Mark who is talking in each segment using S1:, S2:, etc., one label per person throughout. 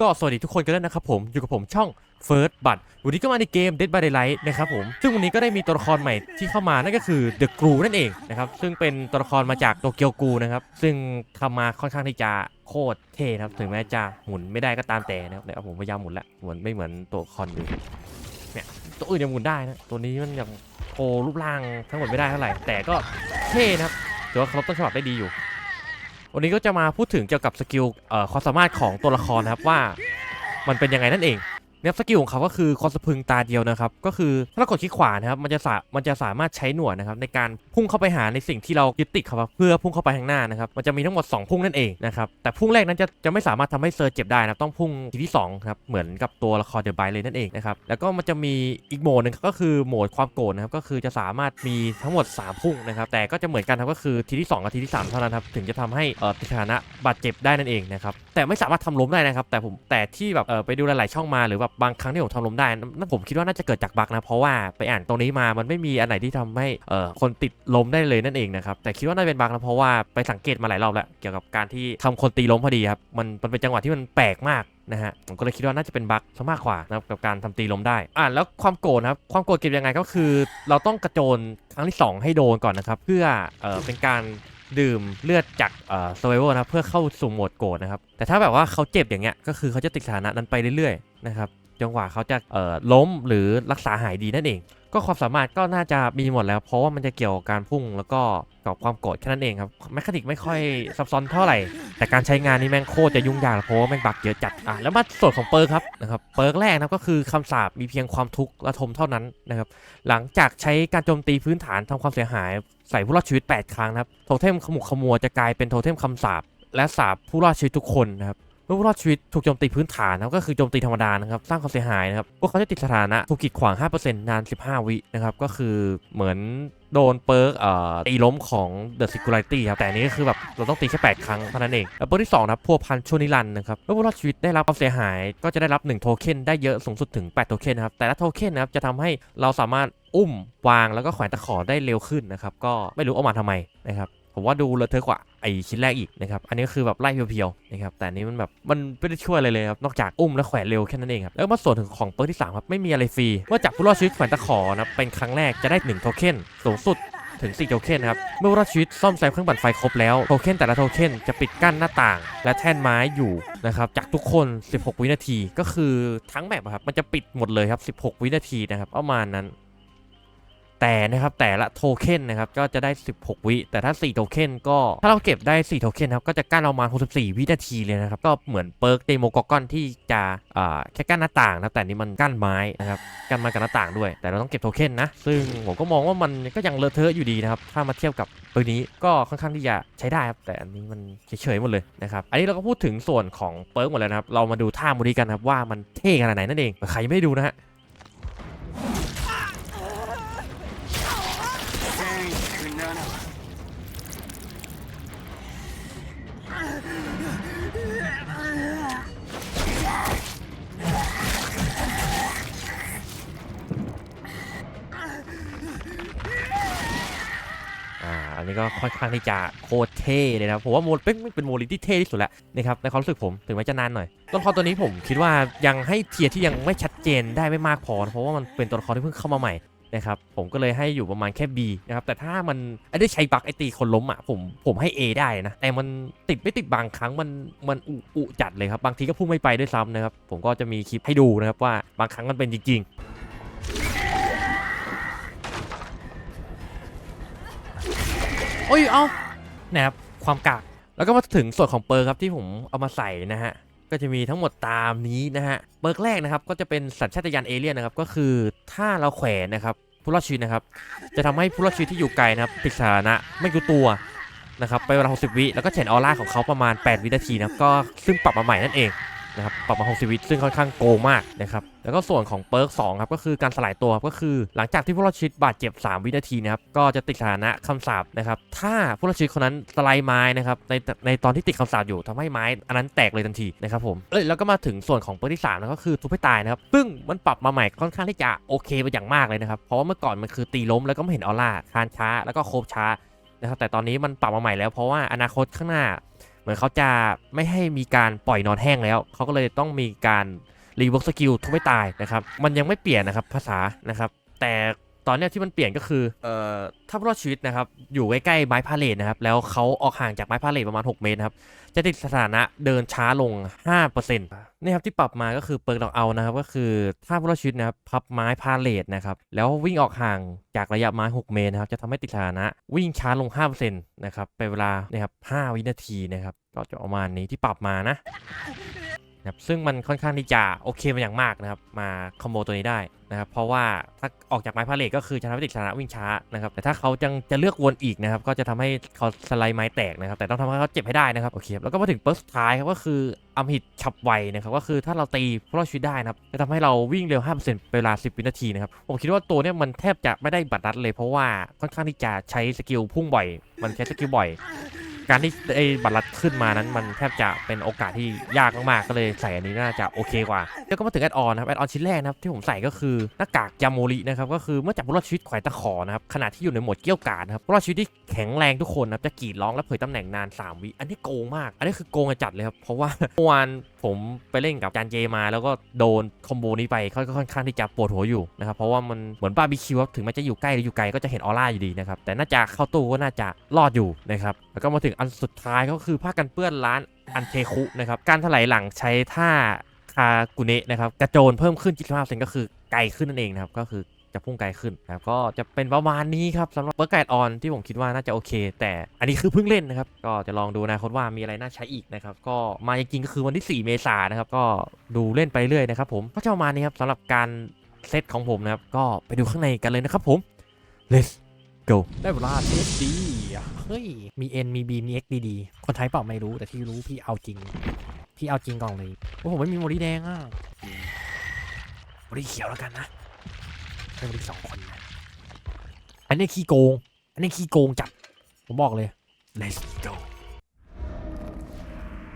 S1: ก็สวัสดีทุกคนกันแล้วยนะครับผมอยู่กับผมช่อง First บัตวันนี้ก็มาในเกม Dead by Daylight นะครับผมซึ่งวันนี้ก็ได้มีตัวละครใหม่ที่เข้ามานั่นก็คือ The Gru นั่นเองนะครับซึ่งเป็นตัวละครมาจากโตเกียวกูนะครับซึ่งทำมาค่อนข้างที่จะโคตรเท่นะครับถึงแม้จะหมุนไม่ได้ก็ตามแต่นะครับเดี๋ยผมพยายามหมุนแล้วหมือนไม่เหมือนตัวละครอื่น ตัวอื่นยังหมุนได้นะ ตัวนี้มันยังโชว์รูปร่างทั้งหมดไม่ได้เท่าไหร่ แต่ก็เท่นะครับถือว่าเคารบต้นฉบับได้ดีอยู่ วันนี้ก็จะมาพูดถึงเกี่ยวกับสกิลเอ่อความสามารถของตัวละครนะครับว่ามันเป็นยังไงนั่นเอง เนี่ยสกิลของเขาก็คือคอนสพึงตาเดียวนะครับ ก็คือถ้าเรากดคลิกขวานะครับมันจะสามันจะสามารถใช้หนวดนะครับในการพุ่งเข้าไปหาในสิ่งที่เรายึดติดครับเพื่อพุ่งเข้าไปข้างหน้านะครับมันจะมีทั้งหมด 2 พุ่งนั่นเองนะครับแต่พุ่งแรกนั้นจะจะไม่สามารถทำให้เซอร์เจ็บได้นะต้องพุ่งทีที่2ครับเหมือนกับตัวละครเดอะไบเลยนั่นเองนะครับแล้วก็มันจะมีอีกโหมดหนึงก็คือโหมดความโกรธนะครับก็คือจะสามารถมีทั้งหมด 3 พุ่งนะครับแต่ก็จะเหมือนกันครับก็คือทีที่ 2 กับทีที่ 3 เท่านั้นครับถึงจะทำให้เอ่อติดสถานะบาดเจ็บได้นั่นเองนะครับแต่ไม่สามารถทำล้มได้นะครับแต่ผมแต่ที่แบบเออไปดูหลายๆช่องมาหรือแบบบางครั้งที่ผมทำล้มได้นั่นผมคิดว่าน่าจะเกิดจากบั๊กนะ เพราะว่าไปอ่านตรงนี้มามันไม่มีอันไหนที่ทำให้เอ่อคนติดล้มได้เลยนั่นเองนะครับแต่คิดว่าน่าจะเป็นบั๊กนะเพราะว่าไปสังเกตมาหลายรอบแล้วเกี่ยวกับการที่ทำคนตีล้มพอดีครับมันมันเป็นจังหวะที่มันแปลกมากนะฮะผมก็เลยคิดว่าน่าจะเป็นบั๊กซะมากกว่านะครับกับการทำตีล้มได้อ่าแล้วความโกรธครับความโกรธเก็บยังไงก็คือ เราต้องกระโจนครั้งที่ 2 ให้โดนก่อนนะครับเพื่อเอ่อเป็นการดื่มเลือดจากเอ่อ survival นะครับเพื่อเข้าสู่โหมดโกรธนะครับแต่ถ้าแบบว่าเขาเจ็บอย่างเงี้ยก็คือเขาจะติดสถานะนั้นไปเรื่อยๆนะครับ จนกว่าเขาจะเอ่อล้มหรือรักษาหายดีนั่นเอง ก็ความสามารถก็น่าจะมีหมดแล้ว เพราะว่ามันจะเกี่ยวกับการพุ่งแล้วก็กับความโกรธแค่นั้นเองครับแมคานิกไม่ค่อยซับซ้อนเท่าไหร่ แต่การใช้งานนี่แม่งโคตรจะยุ่งยากเพราะว่าแม่งบักเยอะจัดอะแล้วมาส่วนของเปิร์กครับนะครับเปิร์กแรกนะครับก็คือคำสาปมีเพียงความทุกข์ระทมเท่านั้นนะครับหลังจากใช้การโจมตีพื้นฐานทำความเสียหาย ใส่ผู้รอดชีวิต 8 ครั้งนะครับโทเทมขมุกขมัวจะกลายเป็นโทเทมคำสาปและสาปผู้รอดชีวิตทุกคนนะครับเมื่อ ผู้รอดชีวิตถูกโจมตีพื้นฐานนะครับก็คือโจมตีธรรมดานะครับสร้างความเสียหายนะครับพวกเขาจะติดสถานะถูกกีดขวาง 5%นาน 15 วินะครับก็คือเหมือนโดนเปิร์กเอ่อตีล้มของ The Singularity ครับแต่นี้ก็คือแบบเราต้องตีแค่ 8 ครั้งเท่านั้นเองแล้วเปิร์กที่2นะครับพัวพันช่วนิรันนะครับเมื่อผู้รอดชีวิตได้รับความเสียหาย ก็จะได้รับ 1 โทเค็นได้เยอะสูงสุดถึง 8 โทเค็นนะครับแต่ละโทเค็นนะครับจะทำให้เราสามารถอุ้มวางแล้วก็แขวนตะขอได้เร็วขึ้นนะครับก็ไม่รู้เอามาทำไมนะครับ ผมว่าดูเลอะเทอะกว่าไอชิ้นแรกอีกนะครับ อันนี้คือแบบไล่เพียวๆนะครับ แต่นี้มันแบบมันไม่ได้ช่วยอะไรเลยครับ นอกจากอุ้มและแขวนเร็วแค่นั้นเองครับ แล้วมาส่วนถึงของเปิร์กที่3ครับ ไม่มีอะไรฟรี เมื่อจับผู้รอดชีวิตแขวนตะขอนะเป็นครั้งแรกจะได้1โทเค็นสูงสุดถึง4โทเค็นนะครับ เมื่อผู้รอดชีวิตซ่อมแซมเครื่องปั่นไฟครบแล้วโทเค็นแต่ละโทเค็นจะปิดกั้นหน้าต่าง และแท่นไม้อยู่นะครับจากทุกคน 16 วินาทีก็คือทั้งแมปครับมันจะปิดหมดเลยครับ 16 วินาทีนะครับประมาณนั้น แต่นะครับแต่ละโทเค็นนะครับก็จะได้ 16 วิ แต่ถ้า 4 โทเค็นก็ถ้าเราเก็บได้ 4 โทเค็นครับก็จะกั้นเรามา 64 วินาทีเลยนะครับ ก็เหมือนเปิร์กเดโมกอกอนที่จะอ่าแค่กั้นหน้าต่างนะแต่นี้มันกั้นไม้นะครับกั้นไม้กับหน้าต่างด้วย แต่เราต้องเก็บโทเค็นนะ ซึ่งผมก็มองว่ามันก็ยังเลอะเทอะอยู่ดีนะครับถ้ามาเทียบกับเปิร์กนี้ก็ค่อนข้างที่จะใช้ได้ครับแต่อันนี้มันเฉยๆหมดเลยนะครับอันนี้เราก็พูดถึงส่วนของเปิร์กหมดแล้วนะครับเรามาดูท่าโมดีกันครับว่ามันเท่ขนาดไหนนั่นเองใครยังไม่ได้ดูนะฮะ นนี้ก็ค่อนข้างที่จะโคตรเท่เลยนะผมว่าโมเป็นเป็นโมลิที่เท่ที่สุดแล้วนะครับในความรู้สึกผมถึงแม้จะนานหน่อยตัวละครตัวนี้ผมคิดว่ายังให้เทียร์ที่ยังไม่ชัดเจนได้ไม่มากพอ เพราะว่ามันเป็นตัวละครที่เพิ่งเข้ามาใหม่นะครับผมก็เลยให้อยู่ประมาณแค่ B นะครับแต่ถ้ามันไอ้ด้ใช้บักไอตีคนล้มอะผมผมให้ A ได้นะ แต่มันติดไม่ติดบางครั้งมันมันอุอุจัดเลยครับ บางทีก็พุ่งไม่ไปด้วยซ้ำนะครับ ผมก็จะมีคลิปให้ดูนะครับว่าบางครั้งมันเป็นจริงๆ โอ้ยเอานะครับความกากแล้วก็มาถึงส่วนของเปิร์ครับที่ผมเอามาใส่นะฮะก็จะมีทั้งหมดตามนี้นะฮะเปิร์กแรกนะครับก็จะเป็นสัญชาตญาณเอเลี่ยนนะครับก็คือถ้าเราแขวนนะครับผู้รอดชีวิตนะครับ จะทำให้ผู้รอดชีวิตที่อยู่ไกลนะครับติดสถานะไม่รู้ตัวนะครับไปเวลา 60 วิแล้วก็เห็นออร่าของเขาประมาณ 8 วินาทีนะครับก็ซึ่งปรับมาใหม่นั่นเอง นะครับปรับมา 60 วิซึ่งค่อนข้างโกงมากนะครับแล้วก็ส่วนของเปิร์ก2ครับก็คือการสลายตัวก็คือ หลังจากที่ผู้รอดชีวิตบาดเจ็บ 3 วินาทีนะครับก็จะติดสถานะคำสาปนะครับถ้าผู้รอดชีวิตคนนั้นสไลด์ไม้นะครับในในตอนที่ติดคำสาปอยู่ทำให้ไม้ อันนั้นแตกเลยทันทีนะครับผมเอ้ยแล้วก็มาถึงส่วนของเปิร์กที่3นะก็คือทุบให้ตายนะครับซึ่งมันปรับมาใหม่ค่อนข้างที่จะโอเคไปอย่างมากเลยนะครับเพราะว่าเมื่อก่อนมันคือตีล้มแล้วก็ไม่เห็นออร่าคานช้าแล้วก็โคบช้านะครับแต่ตอนนี้มันปรับมาใหม่แล้วเพราะว่าอนาคตข้างหน้า เหมือนเขาจะไม่ให้มีการปล่อยนอนแห้งแล้ว เขาก็เลยต้องมีการรีเวิร์กสกิลทุบไม่ตายนะครับ มันยังไม่เปลี่ยนนะครับภาษานะครับ แต่ ตอนเนี้ยที่มันเปลี่ยนก็คือเอ่อถ้ารอดชีวิตนะครับ อยู่ใกล้ๆไม้พาเลทนะครับ แล้วเขาออกห่างจากไม้พาเลทประมาณ 6 เมตรนะครับ จะติดสถานะเดินช้าลง 5%นี่ครับที่ปรับมาก็คือเปิร์กดอกเอานะครับ ก็คือถ้ารอดชีวิตนะครับพับไม้พาเลทนะครับ แล้ววิ่งออกห่างจากระยะไม้ 6 เมตรนะครับ จะทำให้ติดสถานะวิ่งช้าลง 5%นะครับ เป็นเวลานะครับ 5 วินาทีนะครับ ก็จะประมาณนี้ที่ปรับมานะนะครับซึ่งมันค่อนข้างที่จะโอเคมาอย่างมากนะครับ มาคอมโบตัวนี้ได้ นะครับเพราะว่าถ้าออกจากไม้พาเลทก็คือจะติดชนะวิ่งช้านะครับแต่ถ้าเขาจังจะเลือกวนอีกนะครับก็จะทำให้เขาสไลด์ไม้แตกนะครับแต่ต้องทำให้เขาเจ็บให้ได้นะครับโอเคครับแล้วก็มาถึงเปิร์สุดท้ายครับก็คืออัมหิตฉับไวนะครับก็คือถ้าเราตีพวกเราชีวิตได้นะครับจะทำให้เราวิ่งเร็ว 5%เป็นเวลา 10 วินาทีนะครับผมคิดว่าตัวนี้มันแทบจะไม่ได้บัตรนัดเลยเพราะว่าค่อนข้างที่จะใช้สกิลพุ่งบ่อย มันใช้สกิลบ่อย การที่ไอ้บัตรลัดขึ้นมานั้นมันแทบจะเป็นโอกาสที่ยากมากๆก็เลยใส่อันนี้น่าจะโอเคกว่าแล้วก็มาถึงแอดออนนะครับแอดออนชิ้นแรกนะครับที่ผมใส่ก็คือหน้ากากยาโมรินะครับก็คือเมื่อจับผู้รอดชีวิตแขวนตะขอนะครับขณะที่อยู่ในโหมดเกี้ยวกาดนะครับผู้รอดชีวิตที่แข็งแรงทุกคนนะครับจะกรีดร้องและเผยตำแหน่งนาน 3 วิอันนี้โกงมาก อันนี้คือโกงจัดเลยครับเพราะว่าเมื่อวานผมไปเล่นกับจานเจมาแล้วก็โดนคอมโบนี้ไปเขาก็ค่อนข้างที่จะปวดหัวอยู่นะครับเพราะว่ามันเหมือนบาร์บีคิวครับถึงแม้จะอยู่ใกล้หรืออยู่ไกลก็จะเห็นออร่าอยู่ดีนะครับแต่น่าจะเข้าตู้ก็น่าจะรอดอยู่นะครับแล้วก็มาถึงอันสุดท้ายก็คือผ้ากันเปื้อนร้านอันเทคุนะครับ การถลายหลังใช้ท่าคากุเนะนะครับ กระโจนเพิ่มขึ้น25%ก็คือไกลขึ้นนั่นเองนะครับ ก็คือจะพุ่งไกลขึ้นนะครับ ก็จะเป็นประมาณนี้ครับสำหรับเบิร์ไกด์ออนที่ผมคิดว่าน่าจะโอเค แต่อันนี้คือเพิ่งเล่นนะครับ ก็จะลองดูนะคตว่ามีอะไรน่าใช้อีกนะครับ ก็มาจริงๆก็คือวันที่ 4 เมษายนนะครับ ก็ดูเล่นไปเรื่อยนะครับผม ก็จะประมาณนี้ครับสำหรับการเซตของผมนะครับ ก็ไปดูข้างในกันเลยนะครับผม let's go
S2: ได้เวลาเทสดีเฮ้ย มี N มี B มี X ดีๆ คนไทยเปล่าไม่รู้แต่ที่รู้พี่เอาจริง พี่เอาจริงก่อนเลยโอ้ผมไม่มีโมดีแดงอะโมดีเขียวแล้วกันนะเป็นโมดีสองคนนะอันนี้ขี้โกง อันนี้ขี้โกงจัด ผมบอกเลย let's go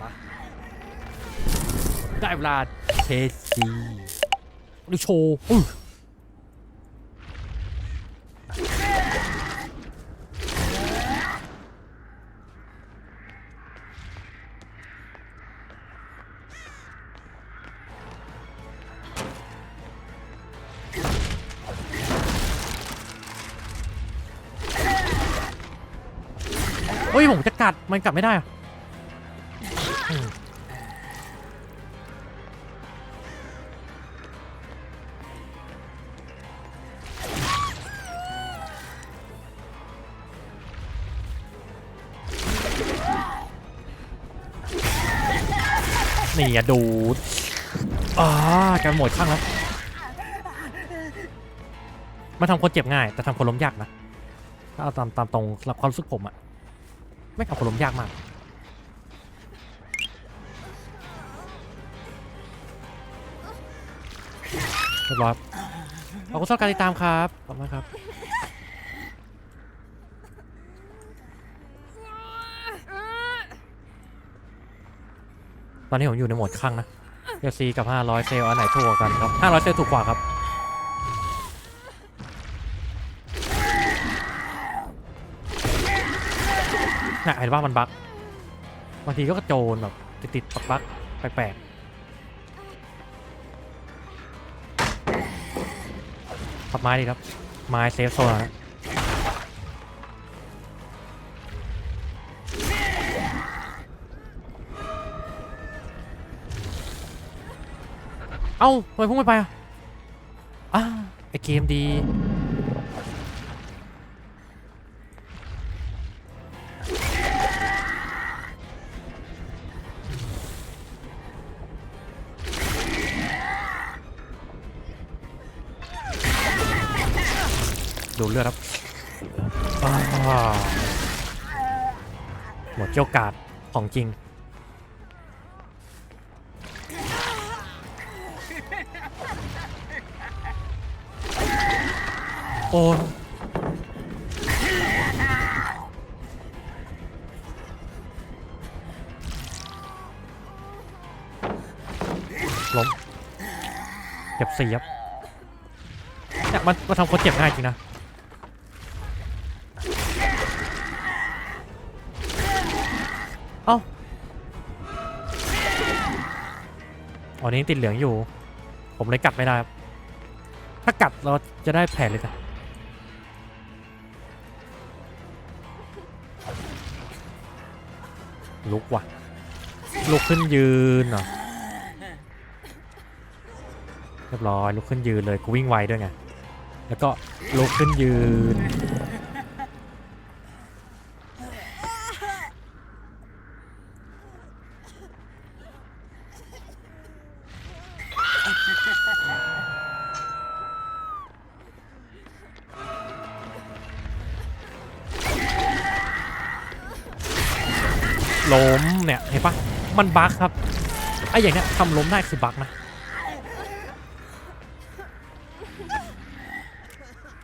S2: มาได้เวลาเทสดีดูโชว์ ฮ้ยผมจะกัดมันกัดไม่ได้อะอืมนี่อะดูดอ่าการหมดข้างแล้วมาทำคนเจ็บง่าย แต่ทำคนล้มยากนะถ้าเอาตามตามตรงสำหรับความรู้สึกผมอะ ไม่กับคนลมยากมาก เรียบร้อยครับขอบคุณสำหรับการติดตามครับขอบคุณมากครับ ตอนนี้ผมอยู่ในโหมดคลั่งนะเอซีกับ 500 เซลลอันไหนถูกกว่ากันครับ 500 เซลลถูกกว่าครับ น่ะเห็นว่ามันบั๊กบางทีก็กระโจนแบบติดติดๆบั๊กๆแปลกๆขับไม้ดีครับ ไม้เซฟโซนนะเอ้าทำไมพุ่งไม่ไปอะอ้าไอเกมดี ดูเลือดครับหมดเกี่ยวกาดของจริง โอ้ล้มเจ็บสี่ครับเนี่ยมันมันทำคนเจ็บง่ายจริงนะ อ๋อนี่ยังติดเหลืองอยู่ ผมเลยกัดไม่ได้ครับ ถ้ากัดเราจะได้แผลเลยจ้ะลุกว่ะ ลุกขึ้นยืนเหรอเรียบร้อยลุกขึ้นยืนเลยกูวิ่งไวด้วยไง แล้วก็ลุกขึ้นยืน ล้มเนี่ยเห็นปะมันบั๊กครับไอ้อย่างเนี้ยทำล้มได้คือบั๊กนะ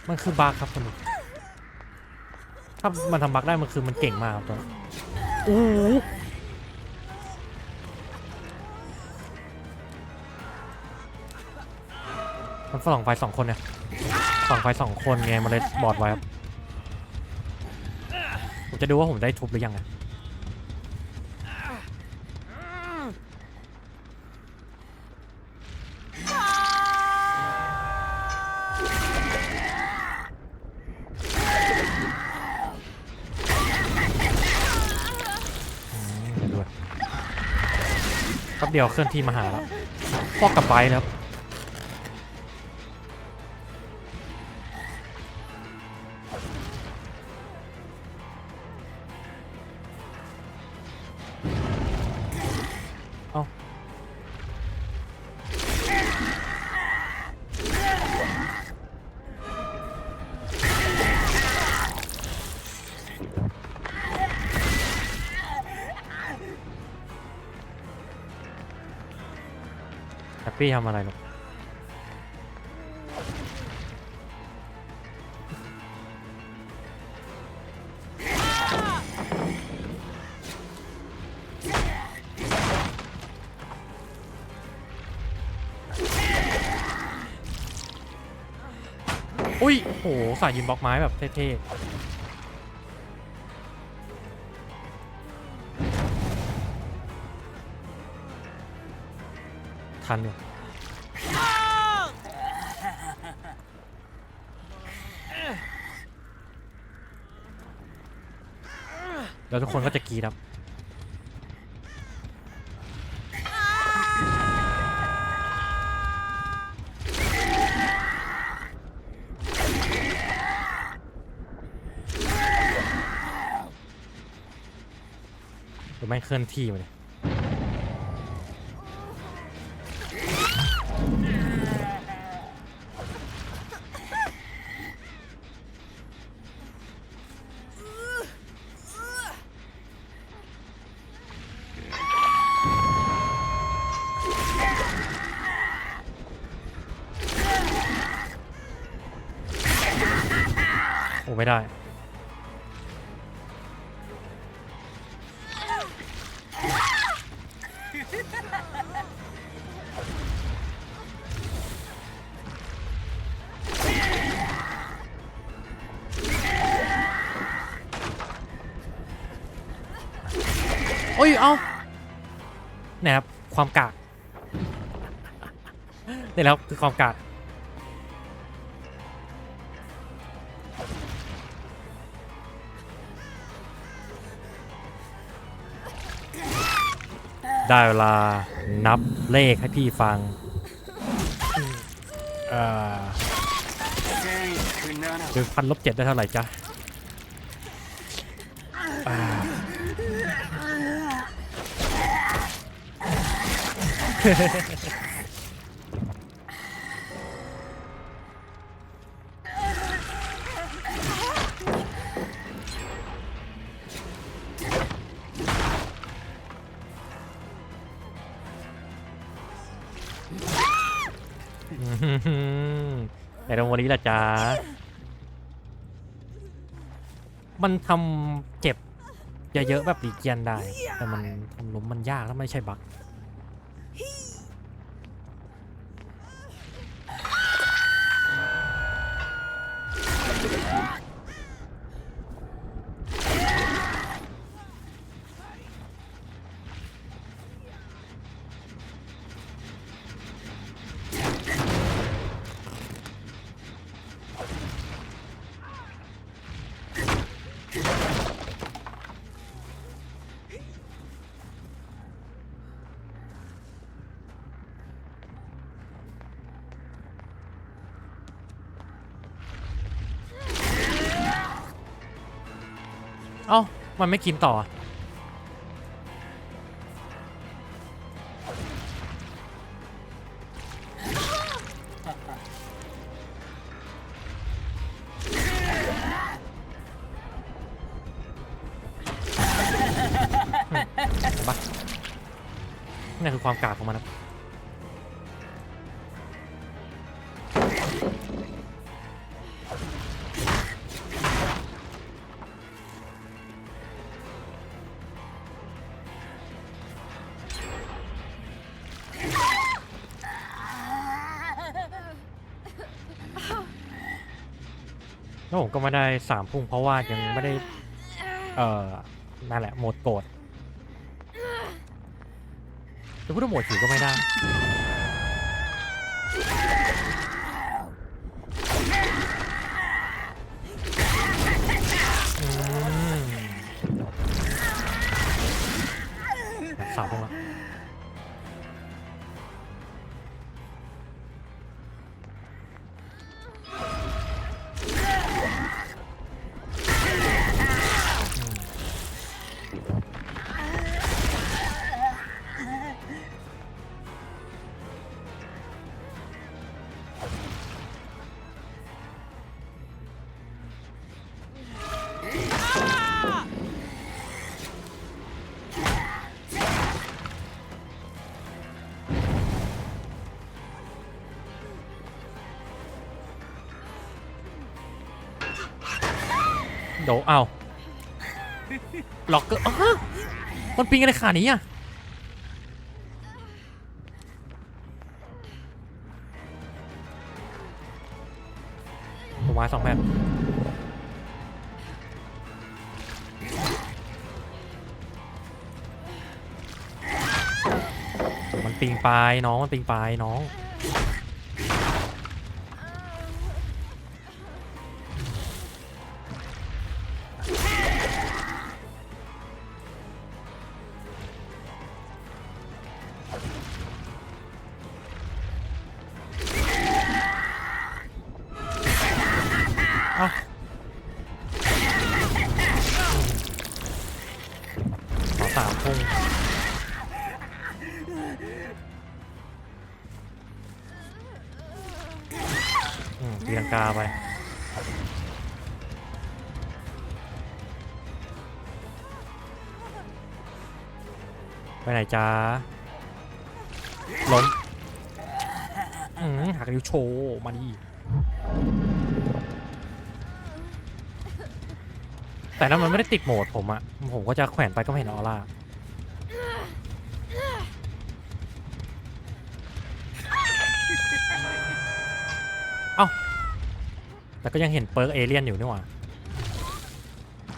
S2: มันคือบั๊กครับคุณผู้ถ้ามันทำบั๊กได้มันคือมันเก่งมากครับตัวนั้นโอ้มันสองไฟสองคนเนี่ยสองไฟสองคนไงมันเลยบอดไว้ครับ ผมจะดูว่าผมได้ทุบหรือยังไง เดียวเคลื่อนที่มาหาแล้วพอกกลับไปแล้ว แฮปปี้ทำอะไรหรอกอุ้ยโหสายยินบล็อกไม้แบบเท่ๆ ทันอยู่ แล้วทุกคนก็จะกรีดครับหรือไม่เคลื่อนที่มาเลย ไม่ได้ โอ้ย เอาเนี่ยครับ ความกากนี่แหล้วคือความกาก ได้เวลานับเลขให้พี่ฟังเอ่อหนึ่งพันลบเจ็ดได้เท่าไหร่จ๊ะ ในตรงวันนี้ละจ้ามันทำเจ็บเยอะๆแบบดีเกียนได้ แต่มันทำล้มมันยากแล้วไม่ใช่บั๊ก มันไม่กินต่ออะอืมเห็นปะนี่คือความกากของมันนะ ผมก็ไม่ได้สามพุ่งเพราะว่ายังไม่ได้ เอ่อนั่นแหละโหมดโกรธจะพูดว่าโหมดหิวก็ไม่ได้ เดี๋ยวเอาล็อกเกอร์อ้ามันปิงอะไรขานี้อะผมไม้สองแผ่นมันปิงปลายน้องมันปิงปลายน้องาไปไปไหนจ้าล้มอืมหักนิ้วโชว์มาดิแต่นั้นมันไม่ได้ติดโหมดผมอะผมก็จะแขวนไปก็ไม่เห็นออร่า เอ้า แต่ก็ยังเห็นเปิร์กเอเลี่ยนอยู่นี่หว่า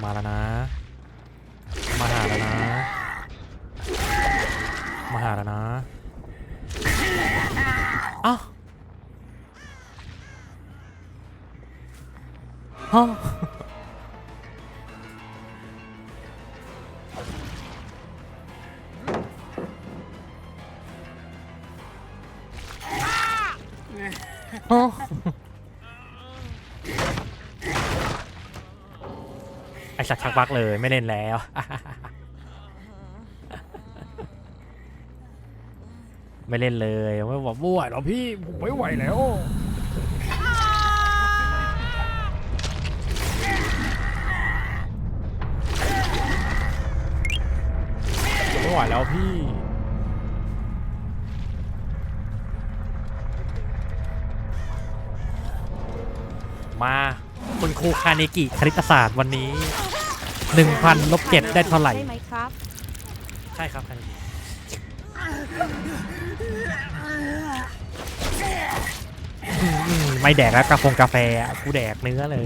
S2: มาแล้วนะ มาหาแล้วนะ มาหาแล้วนะเอ้าฮะโอ้ ไอสัตว์ชักบักเลยไม่เล่นแล้ว ไม่เล่นเลยไม่บอกไม่ไหวแล้วพี่ผมไม่ไหวแล้ว ไม่ไหวแล้วพี่ มาคุณครูคาเนกิคณิตศาสตร์วันนี้ 1,000ลบเจ็ดได้เท่าไหร่
S3: ได้ไหมครับ
S2: ใช่ครับคาเนกิอืมอืมไม่แดกแล้วกาแฟกาแฟอะกูแดกเนื้อเลย